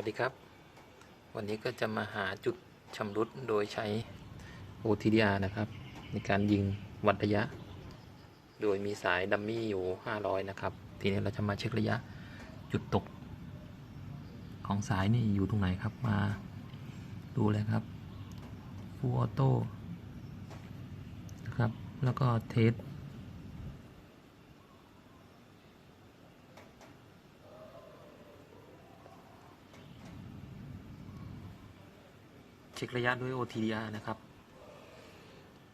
วัสดีครับ วันนี้ก็จะมาหาจุดชำรุดโดยใช้ OTDR นะครับ ในการยิงวัดระยะ โดยมีสายดัมมี่อยู่ 500 นะครับ ทีนี้เราจะมาเช็คระยะจุดตก ของสายนี่อยู่ตรงไหนครับมาดูเลยครับฟูออโต้นะครับ แล้วก็เทส เช็คระยะด้วย OTDR นะครับ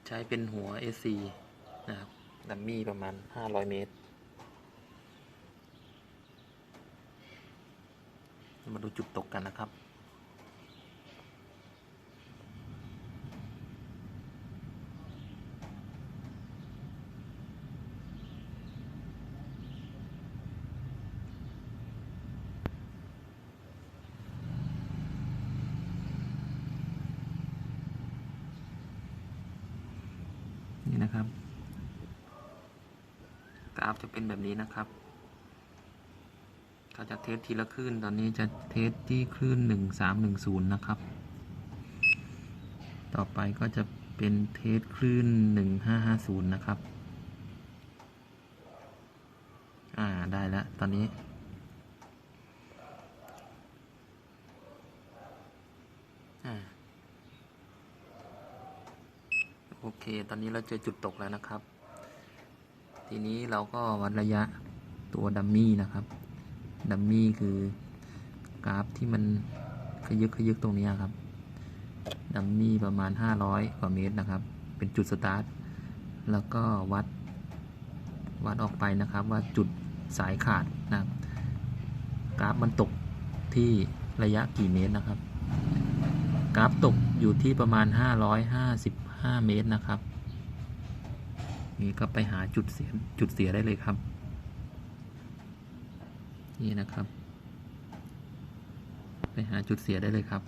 ใช้เป็นหัว SC นะครับดัมมี่ประมาณ 500 เมตร มาดูจุดตกกันนะครับ นี่นะครับกราฟจะเป็นแบบนี้นะครับถ้าจะเทสทีละคลื่นตอนนี้จะเทสที่คลื่น 1310 นะครับ ต่อไปก็จะเป็นเทสคลื่น 1550 นะครับ อ่า ได้แล้ว ตอนนี้ อ่า โอเค ตอนนี้เราเจอจุดตกแล้วนะครับ ทีนี้เราก็วัดระยะตัวดัมมี่นะครับ ดัมมี่คือกราฟที่มันขยึกขยึกตรงนี้ครับ ดัมมี่ประมาณ 500 กว่าเมตรนะครับ เป็นจุดสตาร์ท แล้วก็วัด วัดออกไปนะครับว่าจุดสายขาดนะครับ กราฟมันตกที่ระยะกี่เมตรนะครับ กราฟตกอยู่ที่ประมาณ 5 เมตรนะครับ นี่ก็ไปหาจุดเสียจุดเสียได้เลยครับ นี่นะครับ ไปหาจุดเสียได้เลยครับ